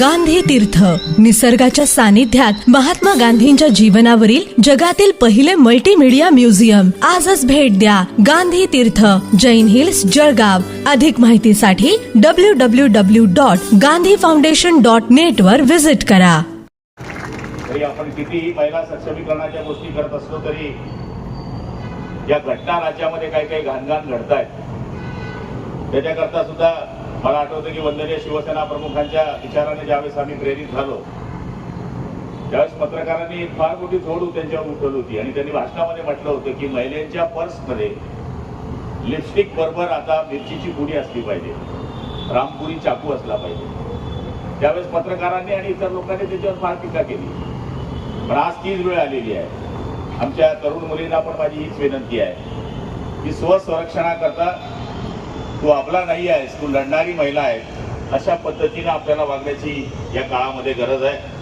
गांधी तीर्थ. निसर्गाच्या सानिध्यात महात्मा गांधींच्या जीवनावरील जगातील पहिले मल्टीमीडिया म्युझियम आजच भेट द्या गांधी तीर्थ जैन हिल्स जळगाव. अधिक माहितीसाठी W W W dot Gandhi foundation dot net वर व्हिजिट करा. आपण कितीही महिला सक्षमीकरणाच्या गोष्टी करत असलो तरी या घटना राज्यामध्ये काही काही घाणघाण घडत आहेत त्याच्याकरता सुद्धा मला आठवतं की वंदनीय शिवसेना प्रमुखांच्या विचाराने ज्यावेळेस आम्ही प्रेरित झालो त्यावेळेस पत्रकारांनी फार मोठी जोड त्यांच्यावर उठवली होती. आणि त्यांनी भाषणामध्ये म्हटलं होतं की महिलांच्या पर्समध्ये लिपस्टिक बरोबर आता मिरचीची पुडी असली पाहिजे. रामपुरी चाकू असला पाहिजे. त्यावेळेस पत्रकारांनी आणि इतर लोकांनी त्याच्यावर फार टीका केली. पण आज तीच वेळ आलेली आहे. आमच्या तरुण मुलींना पण माझी हीच विनंती आहे की स्वसंरक्षणाकरता तू आपला नाही आहेस तू लढणारी महिला आहे अशा पद्धतीनं आपल्याला वागण्याची या काळामध्ये गरज आहे.